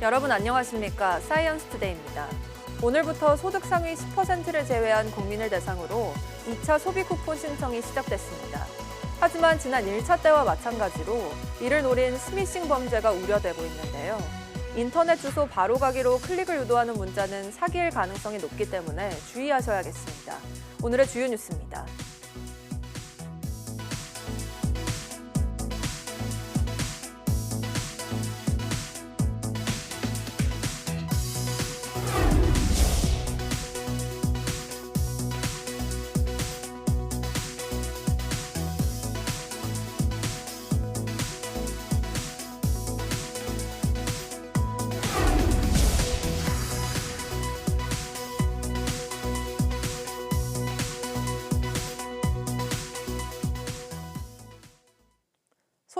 여러분 안녕하십니까? 사이언스 투데이입니다. 오늘부터 소득 상위 10%를 제외한 국민을 대상으로 2차 소비 쿠폰 신청이 시작됐습니다. 하지만 지난 1차 때와 마찬가지로 이를 노린 스미싱 범죄가 우려되고 있는데요. 인터넷 주소 바로 가기로 클릭을 유도하는 문자는 사기일 가능성이 높기 때문에 주의하셔야겠습니다. 오늘의 주요 뉴스입니다.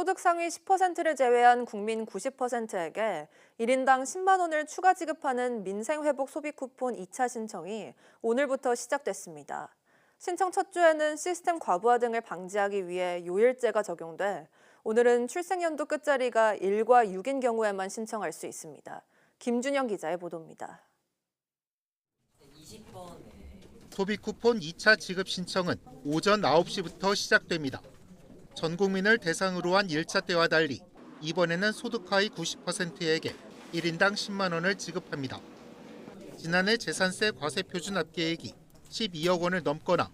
소득 상위 10%를 제외한 국민 90%에게 1인당 10만 원을 추가 지급하는 민생회복 소비 쿠폰 2차 신청이 오늘부터 시작됐습니다. 신청 첫 주에는 시스템 과부하 등을 방지하기 위해 요일제가 적용돼 오늘은 출생연도 끝자리가 1과 6인 경우에만 신청할 수 있습니다. 김준영 기자의 보도입니다. 소비 쿠폰 2차 지급 신청은 오전 9시부터 시작됩니다. 전 국민을 대상으로 한 1차 때와 달리 이번에는 소득 하위 90%에게 1인당 10만 원을 지급합니다. 지난해 재산세 과세 표준 합계액이 12억 원을 넘거나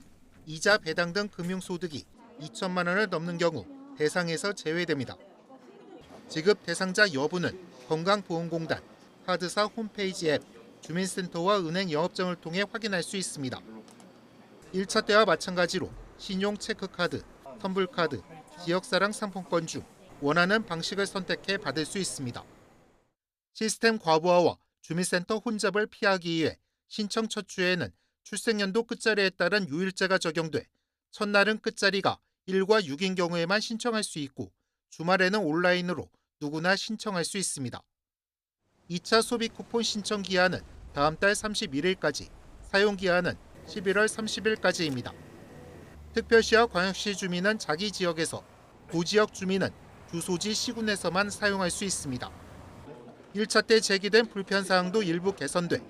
이자 배당 등 금융 소득이 2천만 원을 넘는 경우 대상에서 제외됩니다. 지급 대상자 여부는 건강보험공단, 카드사 홈페이지 앱, 주민센터와 은행 영업장을 통해 확인할 수 있습니다. 1차 때와 마찬가지로 신용 체크카드, 텀블카드, 지역사랑 상품권 중 원하는 방식을 선택해 받을 수 있습니다. 시스템 과부하와 주민센터 혼잡을 피하기 위해 신청 첫 주에는 출생연도 끝자리에 따른 요일제가 적용돼 첫날은 끝자리가 1과 6인 경우에만 신청할 수 있고 주말에는 온라인으로 누구나 신청할 수 있습니다. 2차 소비 쿠폰 신청 기한은 다음 달 31일까지, 사용 기한은 11월 30일까지입니다. 특별시와 광역시 주민은 자기 지역에서, 도지역 주민은 주소지 시군에서만 사용할 수 있습니다. 1차 때 제기된 불편 사항도 일부 개선돼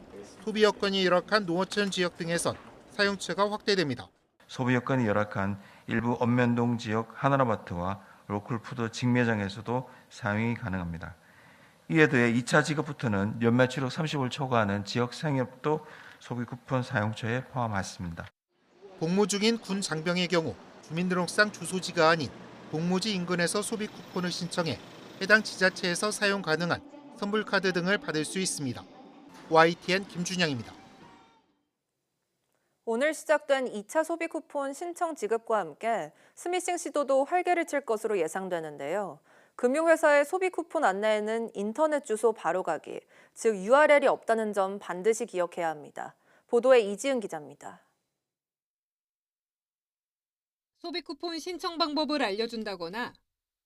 소비 여건이 열악한 농어촌 지역 등에선 사용처가 확대됩니다. 소비 여건이 열악한 일부 언면동 지역 하나라마트와 로컬푸드 직매장에서도 사용이 가능합니다. 이에 더해 2차 지급부터는 연매출액 30을 초과하는 지역 생협도 소비 쿠폰 사용처에 포함했습니다. 복무 중인 군 장병의 경우 주민등록상 주소지가 아닌 복무지 인근에서 소비 쿠폰을 신청해 해당 지자체에서 사용 가능한 선불 카드 등을 받을 수 있습니다. YTN 김준영입니다. 오늘 시작된 2차 소비 쿠폰 신청 지급과 함께 스미싱 시도도 활개를 칠 것으로 예상되는데요. 금융회사의 소비 쿠폰 안내에는 인터넷 주소 바로가기, 즉 URL이 없다는 점 반드시 기억해야 합니다. 보도에 이지은 기자입니다. 소비 쿠폰 신청 방법을 알려준다거나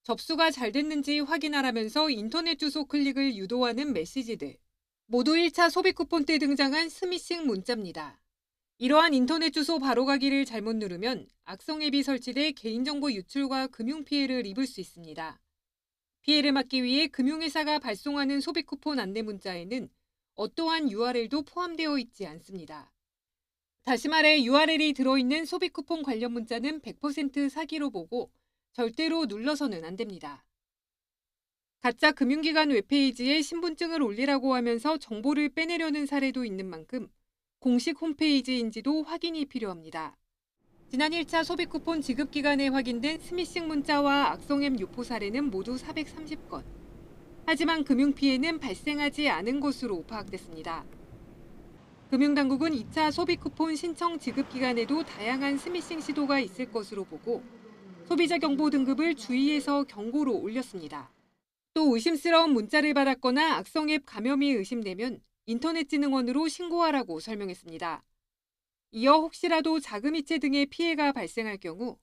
접수가 잘 됐는지 확인하라면서 인터넷 주소 클릭을 유도하는 메시지들. 모두 1차 소비 쿠폰 때 등장한 스미싱 문자입니다. 이러한 인터넷 주소 바로가기를 잘못 누르면 악성 앱이 설치돼 개인정보 유출과 금융 피해를 입을 수 있습니다. 피해를 막기 위해 금융회사가 발송하는 소비 쿠폰 안내 문자에는 어떠한 URL도 포함되어 있지 않습니다. 다시 말해 URL이 들어있는 소비 쿠폰 관련 문자는 100% 사기로 보고 절대로 눌러서는 안 됩니다. 가짜 금융기관 웹페이지에 신분증을 올리라고 하면서 정보를 빼내려는 사례도 있는 만큼 공식 홈페이지인지도 확인이 필요합니다. 지난 1차 소비 쿠폰 지급 기간에 확인된 스미싱 문자와 악성앱 유포 사례는 모두 430건. 하지만 금융 피해는 발생하지 않은 것으로 파악됐습니다. 금융당국은 2차 소비 쿠폰 신청 지급 기간에도 다양한 스미싱 시도가 있을 것으로 보고 소비자 경보 등급을 주의해서 경고로 올렸습니다. 또 의심스러운 문자를 받았거나 악성 앱 감염이 의심되면 인터넷진흥원으로 신고하라고 설명했습니다. 이어 혹시라도 자금이체 등의 피해가 발생할 경우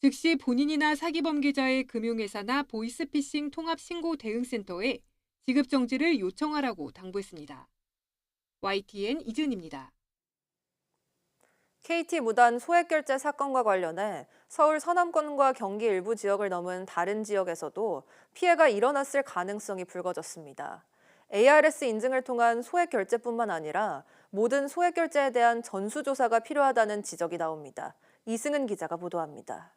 즉시 본인이나 사기범 계좌의 금융회사나 보이스피싱 통합신고 대응센터에 지급 정지를 요청하라고 당부했습니다. YTN 이준입니다. KT 무단 소액 결제 사건과 관련해 서울 서남권과 경기 일부 지역을 넘은 다른 지역에서도 피해가 일어났을 가능성이 불거졌습니다. ARS 인증을 통한 소액 결제뿐만 아니라 모든 소액 결제에 대한 전수조사가 필요하다는 지적이 나옵니다. 이승은 기자가 보도합니다.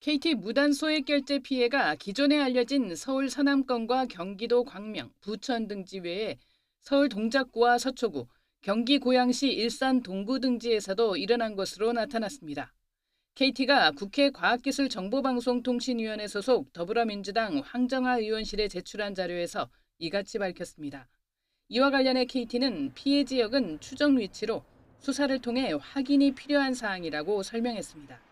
KT 무단 소액 결제 피해가 기존에 알려진 서울 서남권과 경기도 광명, 부천 등 지 외에 서울 동작구와 서초구, 경기 고양시 일산 동구 등지에서도 일어난 것으로 나타났습니다. KT가 국회 과학기술정보방송통신위원회 소속 더불어민주당 황정아 의원실에 제출한 자료에서 이같이 밝혔습니다. 이와 관련해 KT는 피해 지역은 추정 위치로 수사를 통해 확인이 필요한 사항이라고 설명했습니다.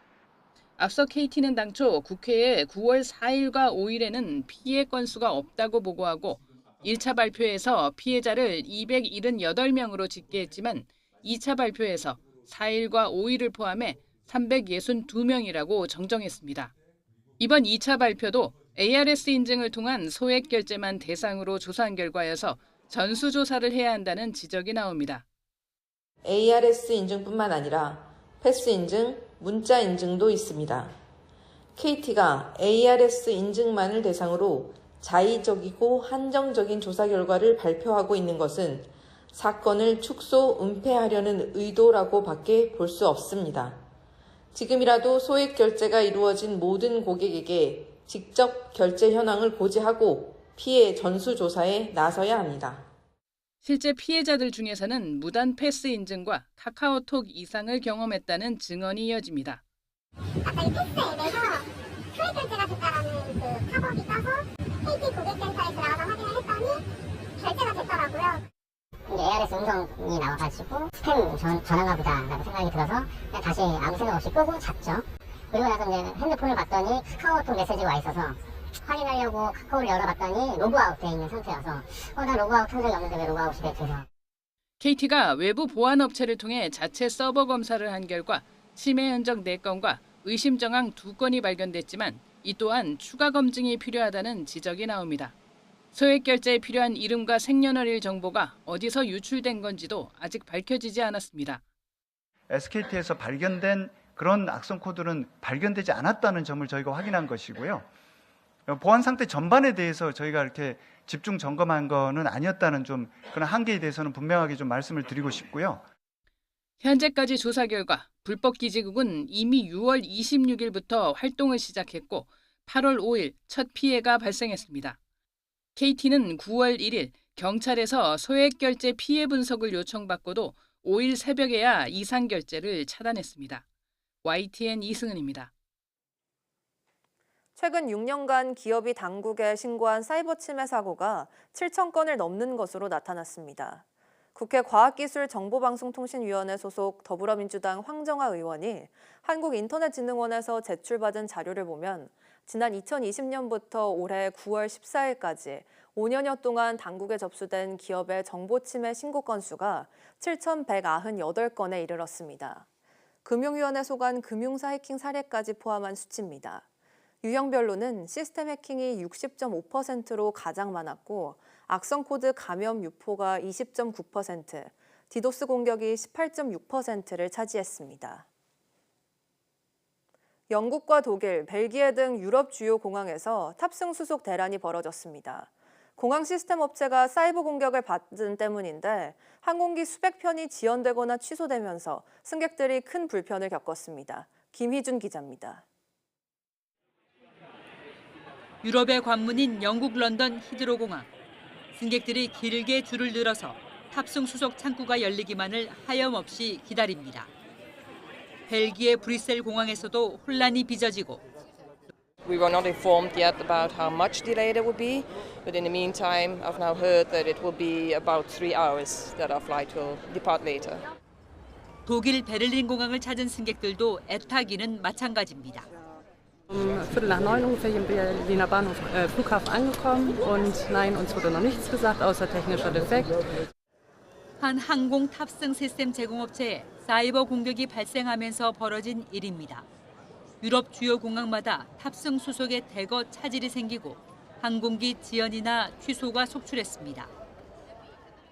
앞서 KT는 당초 국회에 9월 4일과 5일에는 피해 건수가 없다고 보고하고 1차 발표에서 피해자를 278명으로 집계했지만 2차 발표에서 4일과 5일을 포함해 362명이라고 정정했습니다. 이번 2차 발표도 ARS 인증을 통한 소액 결제만 대상으로 조사한 결과여서 전수조사를 해야 한다는 지적이 나옵니다. ARS 인증뿐만 아니라 패스 인증, 문자 인증도 있습니다. KT가 ARS 인증만을 대상으로 자의적이고 한정적인 조사 결과를 발표하고 있는 것은 사건을 축소, 은폐하려는 의도라고 밖에 볼 수 없습니다. 지금이라도 소액 결제가 이루어진 모든 고객에게 직접 결제 현황을 고지하고 피해 전수조사에 나서야 합니다. 실제 피해자들 중에서는 무단 패스 인증과 카카오톡 이상을 경험했다는 증언이 이어집니다. 아까 이 패스에 대해서 소액 결제가 됐다라는 그 팝업이 떠서 KT 고객센터에 들어가서 확인을 했더니 결제가 됐더라고요. ARS 음성이 나와가지고 스팸 전, 전화가 보다라고 생각이 들어서 그냥 다시 아무 생각 없이 끄고 잤죠. 그리고 나서 이제 핸드폰을 봤더니 카카오톡 메시지가 와 있어서 확인하려고 카카오를 열어봤더니 로그아웃 돼 있는 상태여서 어, 나 로그아웃 한 적이 없는데 왜 로그아웃이 됐죠? KT가 외부 보안 업체를 통해 자체 서버 검사를 한 결과 침해 흔적 4건과 의심 정황 2건이 발견됐지만 이 또한 추가 검증이 필요하다는 지적이 나옵니다. 소액 결제에 필요한 이름과 생년월일 정보가 어디서 유출된 건지도 아직 밝혀지지 않았습니다. SKT에서 발견된 그런 악성 코드는 발견되지 않았다는 점을 저희가 확인한 것이고요. 보안 상태 전반에 대해서 저희가 이렇게 집중 점검한 거는 아니었다는 좀 그런 한계에 대해서는 분명하게 좀 말씀을 드리고 싶고요. 현재까지 조사 결과 불법 기지국은 이미 6월 26일부터 활동을 시작했고 8월 5일 첫 피해가 발생했습니다. KT는 9월 1일 경찰에서 소액 결제 피해 분석을 요청받고도 5일 새벽에야 이상 결제를 차단했습니다. YTN 이승은입니다. 최근 6년간 기업이 당국에 신고한 사이버 침해 사고가 7천 건을 넘는 것으로 나타났습니다. 국회 과학기술정보방송통신위원회 소속 더불어민주당 황정아 의원이 한국인터넷진흥원에서 제출받은 자료를 보면 지난 2020년부터 올해 9월 14일까지 5년여 동안 당국에 접수된 기업의 정보 침해 신고 건수가 7,198건에 이르렀습니다. 금융위원회 소관 금융사 해킹 사례까지 포함한 수치입니다. 유형별로는 시스템 해킹이 60.5%로 가장 많았고 악성 코드 감염 유포가 20.9%, 디도스 공격이 18.6%를 차지했습니다. 영국과 독일, 벨기에 등 유럽 주요 공항에서 탑승 수속 대란이 벌어졌습니다. 공항 시스템 업체가 사이버 공격을 받은 때문인데 항공기 수백 편이 지연되거나 취소되면서 승객들이 큰 불편을 겪었습니다. 김희준 기자입니다. 유럽의 관문인 영국 런던 히드로 공항. 승객들이 길게 줄을 늘어서 탑승 수속 창구가 열리기만을 하염없이 기다립니다. 벨기에 브뤼셀 공항에서도 혼란이 빚어지고 We were not informed yet about how much delay there would be, but in the meantime, I've now heard that it will be about three hours that our flight will depart later. 독일 베를린 공항을 찾은 승객들도 애타기는 마찬가지입니다. Um Viertel nach neun ungefähr hier im Berliner Bahnhof, äh, Flughafen angekommen und nein, uns wurde noch nichts gesagt, außer technischer Defekt. 한 항공 탑승 시스템 제공업체에 사이버 공격이 발생하면서 벌어진 일입니다. 유럽 주요 공항마다 탑승 수속에 대거 차질이 생기고 항공기 지연이나 취소가 속출했습니다.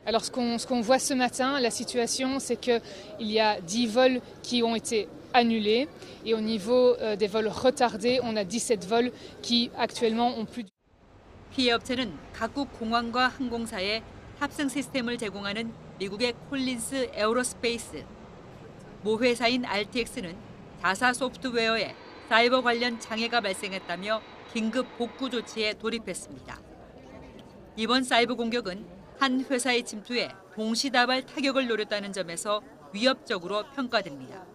Alors ce qu'on ce qu'on voit ce matin, la situation, c'est qu'il y a 10 vols qui ont été annulés et au niveau euh, des vols retardés, on a 17 vols qui actuellement ont plus 피해 업체는 각국 공항과 항공사에 탑승 시스템을 제공하는 미국의 콜린스 에어로스페이스, 모 회사인 RTX는 자사 소프트웨어에 사이버 관련 장애가 발생했다며 긴급 복구 조치에 돌입했습니다. 이번 사이버 공격은 한 회사의 침투에 동시다발 타격을 노렸다는 점에서 위협적으로 평가됩니다.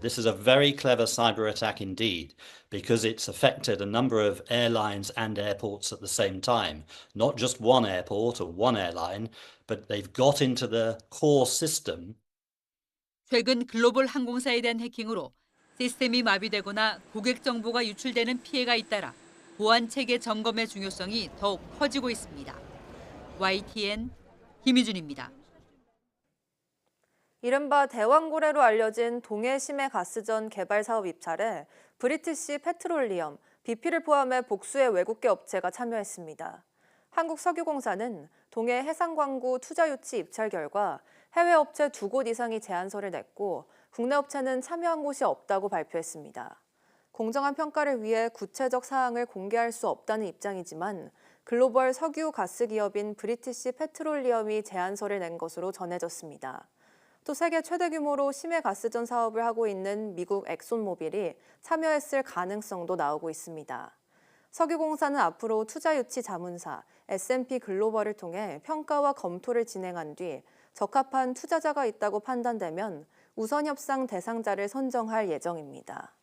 This is a very clever cyber attack indeed, because it's affected a number of airlines and airports at the same time. Not just one airport or one airline, but they've got into the core system 최근 글로벌 항공사에 대한 해킹으로 시스템이 마비되거나 고객 정보가 유출되는 피해가 잇따라 보안 체계 점검의 중요성이 더욱 커지고 있습니다. YTN 김희준입니다. 이른바 대왕고래로 알려진 동해 심해 가스전 개발 사업 입찰에 브리티시 페트롤리엄, BP를 포함해 복수의 외국계 업체가 참여했습니다. 한국석유공사는 동해 해상광구 투자 유치 입찰 결과 해외 업체 두 곳 이상이 제안서를 냈고 국내 업체는 참여한 곳이 없다고 발표했습니다. 공정한 평가를 위해 구체적 사항을 공개할 수 없다는 입장이지만 글로벌 석유 가스 기업인 브리티시 페트롤리엄이 제안서를 낸 것으로 전해졌습니다. 또 세계 최대 규모로 심해 가스전 사업을 하고 있는 미국 엑손모빌이 참여했을 가능성도 나오고 있습니다. 석유공사는 앞으로 투자 유치 자문사 S&P 글로벌을 통해 평가와 검토를 진행한 뒤 적합한 투자자가 있다고 판단되면 우선 협상 대상자를 선정할 예정입니다.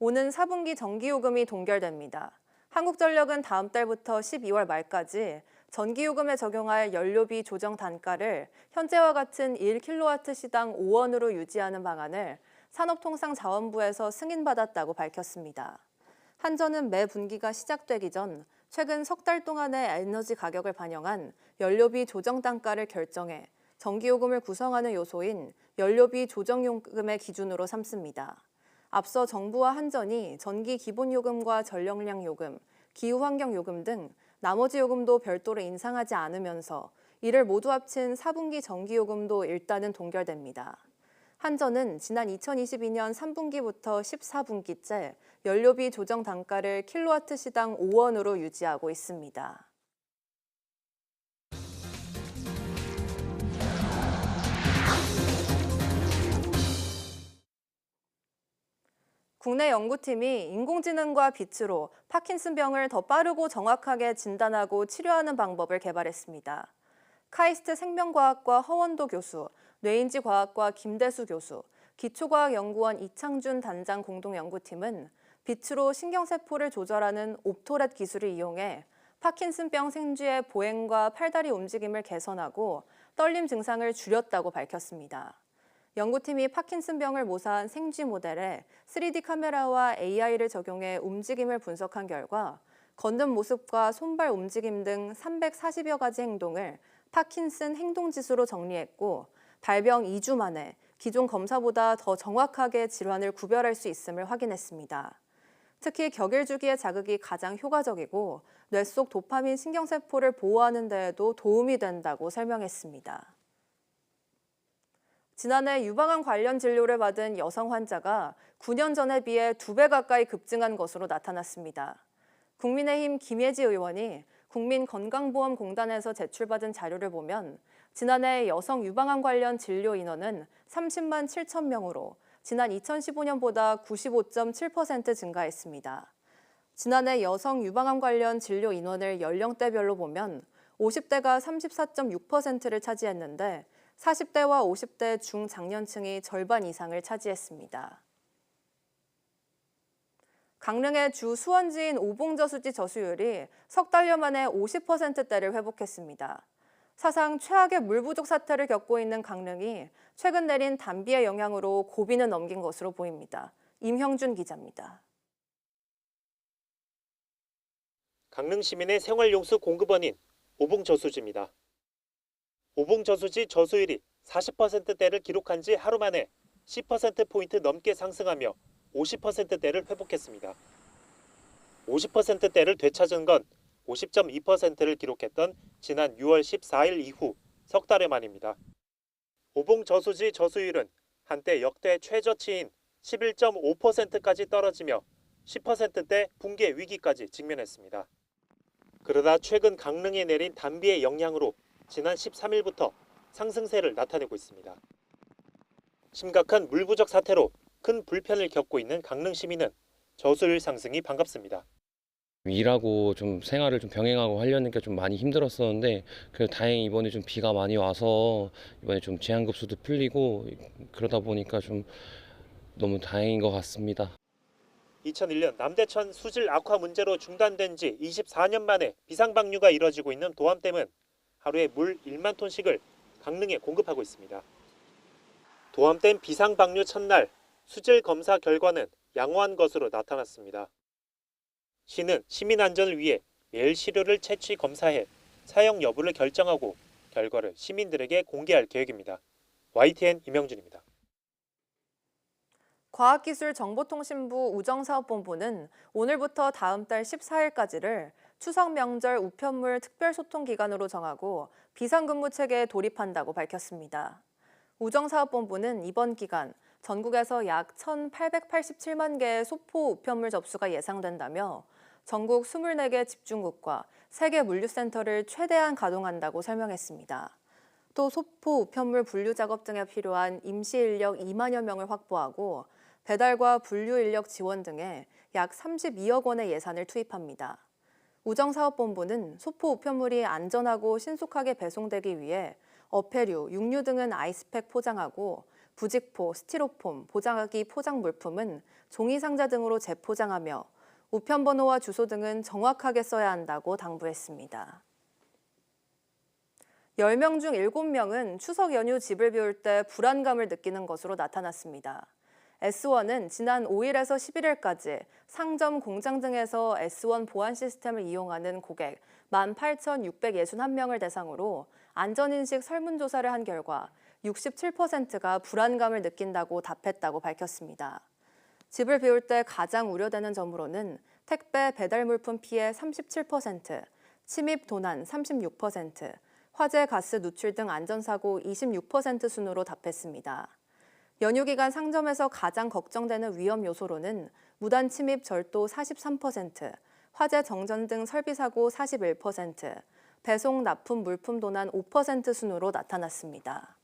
오는 4분기 전기요금이 동결됩니다. 한국전력은 다음 달부터 12월 말까지 전기요금에 적용할 연료비 조정 단가를 현재와 같은 1kW시당 5원으로 유지하는 방안을 산업통상자원부에서 승인받았다고 밝혔습니다. 한전은 매 분기가 시작되기 전 최근 석 달 동안의 에너지 가격을 반영한 연료비 조정 단가를 결정해 전기요금을 구성하는 요소인 연료비 조정요금의 기준으로 삼습니다. 앞서 정부와 한전이 전기 기본요금과 전력량 요금, 기후환경 요금 등 나머지 요금도 별도로 인상하지 않으면서 이를 모두 합친 4분기 전기요금도 일단은 동결됩니다. 한전은 지난 2022년 3분기부터 14분기째 연료비 조정 단가를 킬로와트시당 5원으로 유지하고 있습니다. 국내 연구팀이 인공지능과 빛으로 파킨슨병을 더 빠르고 정확하게 진단하고 치료하는 방법을 개발했습니다. 카이스트 생명과학과 허원도 교수, 뇌인지과학과 김대수 교수, 기초과학연구원 이창준 단장 공동연구팀은 빛으로 신경세포를 조절하는 옵토렛 기술을 이용해 파킨슨병 생쥐의 보행과 팔다리 움직임을 개선하고 떨림 증상을 줄였다고 밝혔습니다. 연구팀이 파킨슨병을 모사한 생쥐 모델에 3D 카메라와 AI를 적용해 움직임을 분석한 결과 걷는 모습과 손발 움직임 등 340여 가지 행동을 파킨슨 행동지수로 정리했고 발병 2주 만에 기존 검사보다 더 정확하게 질환을 구별할 수 있음을 확인했습니다. 특히 격일 주기의 자극이 가장 효과적이고 뇌 속 도파민 신경세포를 보호하는 데에도 도움이 된다고 설명했습니다. 지난해 유방암 관련 진료를 받은 여성 환자가 9년 전에 비해 2배 가까이 급증한 것으로 나타났습니다. 국민의힘 김예지 의원이 국민건강보험공단에서 제출받은 자료를 보면 지난해 여성 유방암 관련 진료 인원은 30만 7천 명으로 지난 2015년보다 95.7% 증가했습니다. 지난해 여성 유방암 관련 진료 인원을 연령대별로 보면 50대가 34.6%를 차지했는데 40대와 50대 중장년층이 절반 이상을 차지했습니다. 강릉의 주 수원지인 오봉저수지 저수율이 석 달여 만에 50%대를 회복했습니다. 사상 최악의 물 부족 사태를 겪고 있는 강릉이 최근 내린 단비의 영향으로 고비는 넘긴 것으로 보입니다. 임형준 기자입니다. 강릉 시민의 생활용수 공급원인 오봉저수지입니다. 오봉 저수지 저수율이 40%대를 기록한 지 하루 만에 10%포인트 넘게 상승하며 50%대를 회복했습니다. 50%대를 되찾은 건 50.2%를 기록했던 지난 6월 14일 이후 석 달여 만입니다. 오봉 저수지 저수율은 한때 역대 최저치인 11.5%까지 떨어지며 10%대 붕괴 위기까지 직면했습니다. 그러다 최근 강릉에 내린 단비의 영향으로 지난 13일부터 상승세를 나타내고 있습니다. 심각한 물 부족 사태로 큰 불편을 겪고 있는 강릉 시민은 저수율 상승이 반갑습니다. 일하고 좀 생활을 좀 병행하고 하려니까 좀 많이 힘들었었는데 그래도 다행히 이번에 좀 비가 많이 와서 이번에 좀 제한급수도 풀리고 그러다 보니까 좀 너무 다행인 것 같습니다. 2001년 남대천 수질 악화 문제로 중단된 지 24년 만에 비상방류가 이뤄지고 있는 도암댐은 하루에 물 1만 톤씩을 강릉에 공급하고 있습니다. 도암댐 비상방류 첫날 수질 검사 결과는 양호한 것으로 나타났습니다. 시는 시민 안전을 위해 매일 시료를 채취 검사해 사용 여부를 결정하고 결과를 시민들에게 공개할 계획입니다. YTN 임영준입니다. 과학기술정보통신부 우정사업본부는 오늘부터 다음 달 14일까지를 추석 명절 우편물 특별소통기간으로 정하고 비상근무 체계에 돌입한다고 밝혔습니다. 우정사업본부는 이번 기간 전국에서 약 1,887만 개의 소포 우편물 접수가 예상된다며 전국 24개 집중국과 3개 물류센터를 최대한 가동한다고 설명했습니다. 또 소포 우편물 분류 작업 등에 필요한 임시 인력 2만여 명을 확보하고 배달과 분류 인력 지원 등에 약 32억 원의 예산을 투입합니다. 우정사업본부는 소포 우편물이 안전하고 신속하게 배송되기 위해 어패류, 육류 등은 아이스팩 포장하고 부직포, 스티로폼, 보장하기 포장 물품은 종이 상자 등으로 재포장하며 우편 번호와 주소 등은 정확하게 써야 한다고 당부했습니다. 10명 중 7명은 추석 연휴 집을 비울 때 불안감을 느끼는 것으로 나타났습니다. S1은 지난 5일에서 11일까지 상점, 공장 등에서 S1 보안 시스템을 이용하는 고객 18,661명을 대상으로 안전인식 설문조사를 한 결과 67%가 불안감을 느낀다고 답했다고 밝혔습니다. 집을 비울 때 가장 우려되는 점으로는 택배 배달 물품 피해 37%, 침입 도난 36%, 화재 가스 누출 등 안전사고 26% 순으로 답했습니다. 연휴 기간 상점에서 가장 걱정되는 위험 요소로는 무단 침입 절도 43%, 화재 정전 등 설비 사고 41%, 배송 납품 물품 도난 5% 순으로 나타났습니다.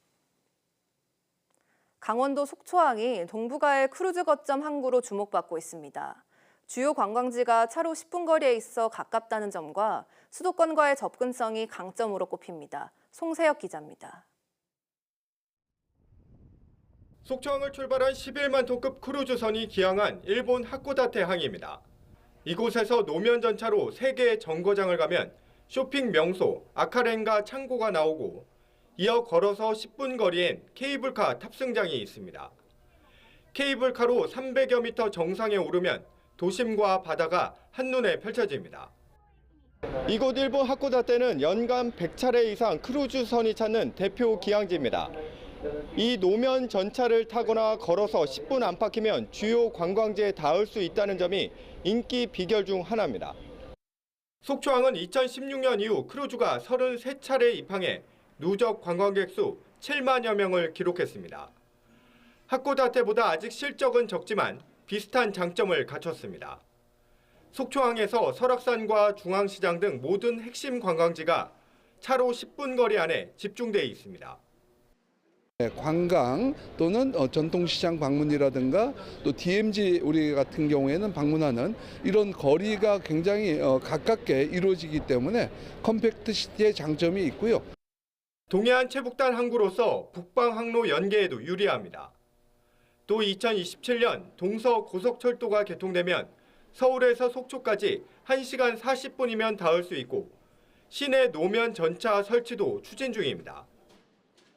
강원도 속초항이 동북아의 크루즈 거점 항구로 주목받고 있습니다. 주요 관광지가 차로 10분 거리에 있어 가깝다는 점과 수도권과의 접근성이 강점으로 꼽힙니다. 송세혁 기자입니다. 속초항을 출발한 11만 톤급 크루즈선이 기항한 일본 하코다테 항입니다. 이곳에서 노면 전차로 3개의 정거장을 가면 쇼핑 명소 아카렌가 창고가 나오고 이어 걸어서 10분 거리엔 케이블카 탑승장이 있습니다. 케이블카로 300여 미터 정상에 오르면 도심과 바다가 한눈에 펼쳐집니다. 이곳 일본 하코다테는 연간 100차례 이상 크루즈선이 찾는 대표 기항지입니다. 이 노면 전차를 타거나 걸어서 10분 안팎이면 주요 관광지에 닿을 수 있다는 점이 인기 비결 중 하나입니다. 속초항은 2016년 이후 크루즈가 33차례 입항해 누적 관광객 수 7만여 명을 기록했습니다. 하코다테보다 아직 실적은 적지만 비슷한 장점을 갖췄습니다. 속초항에서 설악산과 중앙시장 등 모든 핵심 관광지가 차로 10분 거리 안에 집중되어 있습니다. 네, 관광 또는 어, 전통시장 방문이라든가 또 DMZ 우리 같은 경우에는 방문하는 이런 거리가 굉장히 어, 가깝게 이루어지기 때문에 컴팩트 시티의 장점이 있고요. 동해안 체북단 항구로서 북방 항로 연계에도 유리합니다. 또 2027년 동서 고속철도가 개통되면 서울에서 속초까지 1시간 40분이면 닿을 수 있고 시내 노면 전차 설치도 추진 중입니다.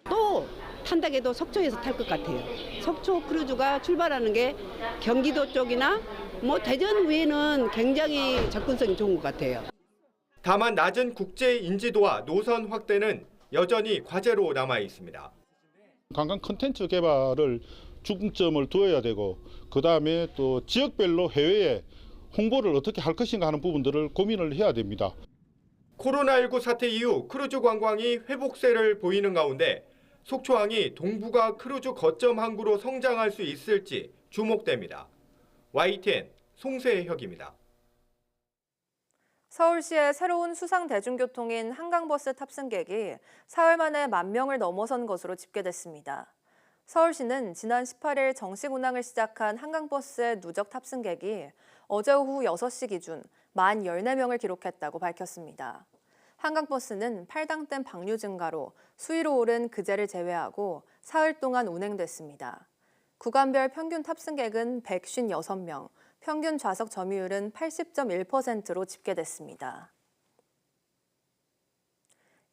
또 탄다게도 속초에서 탈 것 같아요. 속초 크루즈가 출발하는 게 경기도 쪽이나 뭐 대전 외에는 굉장히 접근성이 좋은 것 같아요. 다만 낮은 국제 인지도와 노선 확대는 여전히 과제로 남아 있습니다. 관광 콘텐츠 개발을 중점을 두어야 되고 그 다음에 또 지역별로 해외에 홍보를 어떻게 할 것인가 하는 부분들을 고민을 해야 됩니다. 코로나19 사태 이후 크루즈 관광이 회복세를 보이는 가운데 속초항이 동북아 크루즈 거점 항구로 성장할 수 있을지 주목됩니다. YTN 송세혁입니다. 서울시의 새로운 수상 대중교통인 한강버스 탑승객이 사흘 만에 만 명을 넘어선 것으로 집계됐습니다. 서울시는 지난 18일 정식 운항을 시작한 한강버스의 누적 탑승객이 어제 오후 6시 기준 만 14명을 기록했다고 밝혔습니다. 한강버스는 팔당댐 방류 증가로 수위로 오른 그제를 제외하고 사흘 동안 운행됐습니다. 구간별 평균 탑승객은 156명, 평균 좌석 점유율은 80.1%로 집계됐습니다.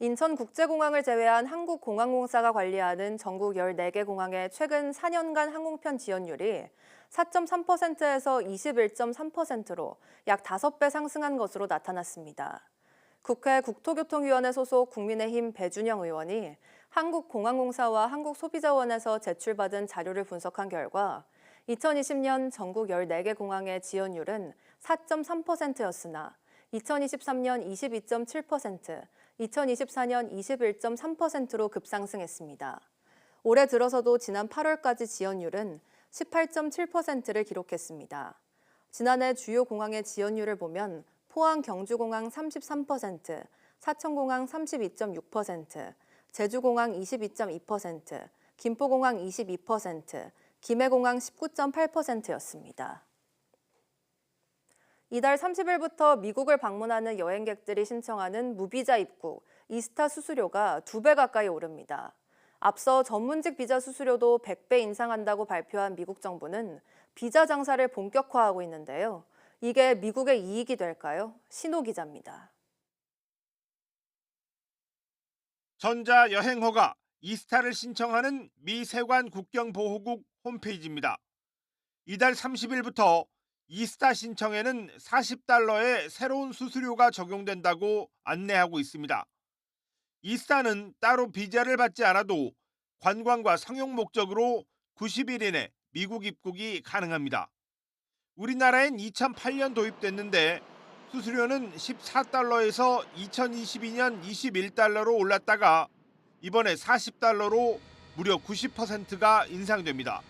인천국제공항을 제외한 한국공항공사가 관리하는 전국 14개 공항의 최근 4년간 항공편 지원율이 4.3%에서 21.3%로 약 5배 상승한 것으로 나타났습니다. 국회 국토교통위원회 소속 국민의힘 배준영 의원이 한국공항공사와 한국소비자원에서 제출받은 자료를 분석한 결과 2020년 전국 14개 공항의 지연율은 4.3%였으나 2023년 22.7%, 2024년 21.3%로 급상승했습니다. 올해 들어서도 지난 8월까지 지연율은 18.7%를 기록했습니다. 지난해 주요 공항의 지연율을 보면 포항 경주공항 33%, 사천공항 32.6%, 제주공항 22.2%, 김포공항 22%, 김해공항 19.8%였습니다. 이달 30일부터 미국을 방문하는 여행객들이 신청하는 무비자 입국, 이스타 수수료가 두 배 가까이 오릅니다. 앞서 전문직 비자 수수료도 100배 인상한다고 발표한 미국 정부는 비자 장사를 본격화하고 있는데요. 이게 미국의 이익이 될까요? 신호 기자입니다. 전자 여행 허가 이스타를 신청하는 미 세관 국경보호국 홈페이지입니다. 이달 30일부터 이스타 신청에는 40달러의 새로운 수수료가 적용된다고 안내하고 있습니다. 이스타는 따로 비자를 받지 않아도 관광과 상용 목적으로 90일 이내 미국 입국이 가능합니다. 우리나라엔 2008년 도입됐는데 수수료는 14달러에서 2022년 21달러로 올랐다가 이번에 40달러로 무려 90%가 인상됩니다.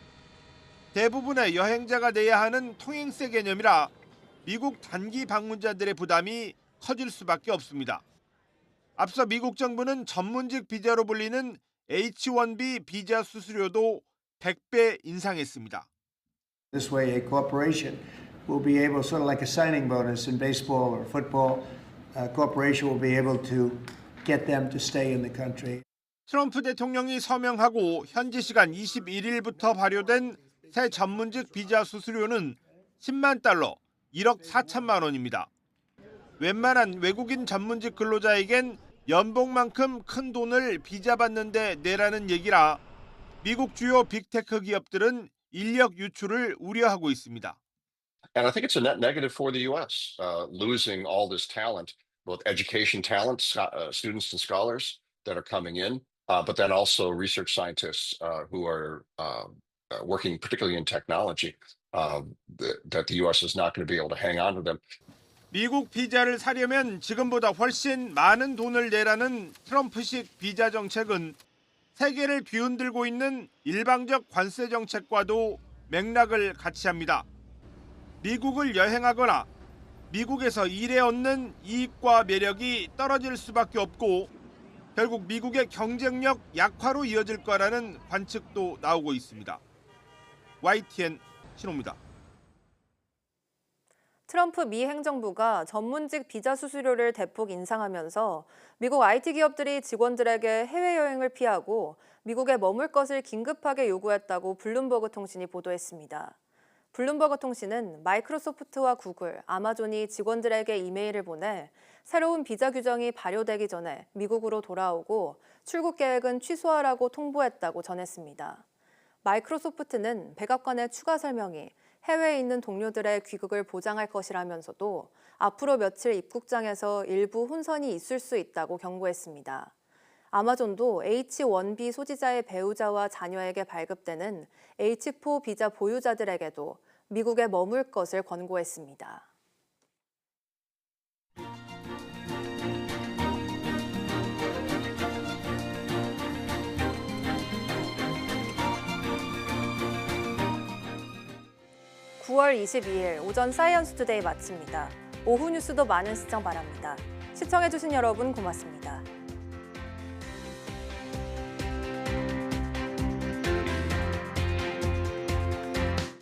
대부분의 여행자가 내야 하는 통행세 개념이라 미국 단기 방문자들의 부담이 커질 수밖에 없습니다. 앞서 미국 정부는 전문직 비자로 불리는 H-1B 비자 수수료도 100배 인상했습니다. This way, a corporation will be able, sort of like a signing bonus in baseball or football, a corporation will be able to get them to stay in the country. 트럼프 대통령이 서명하고 현지 시간 21일부터 발효된 새 전문직 비자 수수료는 10만 달러, 1억 4천만 원입니다. 웬만한 외국인 전문직 근로자에겐 연봉만큼 큰 돈을 비자 받는데 내라는 얘기라 미국 주요 빅테크 기업들은 인력 유출을 우려하고 있습니다. And I think it's a net negative for the U.S., uh, losing all this talent, both education talent, uh, students and scholars that are coming in, uh, but then also research scientists uh, who are um, uh, working particularly in technology, um, that, that the U.S. is not going to be able to hang on to them. 미국 비자를 사려면 지금보다 훨씬 많은 돈을 내라는 트럼프식 비자 정책은 세계를 뒤흔들고 있는 일방적 관세 정책과도 맥락을 같이 합니다. 미국을 여행하거나 미국에서 일에 얻는 이익과 매력이 떨어질 수밖에 없고 결국 미국의 경쟁력 약화로 이어질 거라는 관측도 나오고 있습니다. YTN 신호입니다. 트럼프 미 행정부가 전문직 비자 수수료를 대폭 인상하면서 미국 IT 기업들이 직원들에게 해외여행을 피하고 미국에 머물 것을 긴급하게 요구했다고 블룸버그 통신이 보도했습니다. 블룸버그 통신은 마이크로소프트와 구글, 아마존이 직원들에게 이메일을 보내 새로운 비자 규정이 발효되기 전에 미국으로 돌아오고 출국 계획은 취소하라고 통보했다고 전했습니다. 마이크로소프트는 백악관의 추가 설명이 해외에 있는 동료들의 귀국을 보장할 것이라면서도 앞으로 며칠 입국장에서 일부 혼선이 있을 수 있다고 경고했습니다. 아마존도 H-1B 소지자의 배우자와 자녀에게 발급되는 H-4 비자 보유자들에게도 미국에 머물 것을 권고했습니다. 9월 22일 오전 사이언스 투데이 마칩니다. 오후 뉴스도 많은 시청 바랍니다. 시청해주신 여러분 고맙습니다.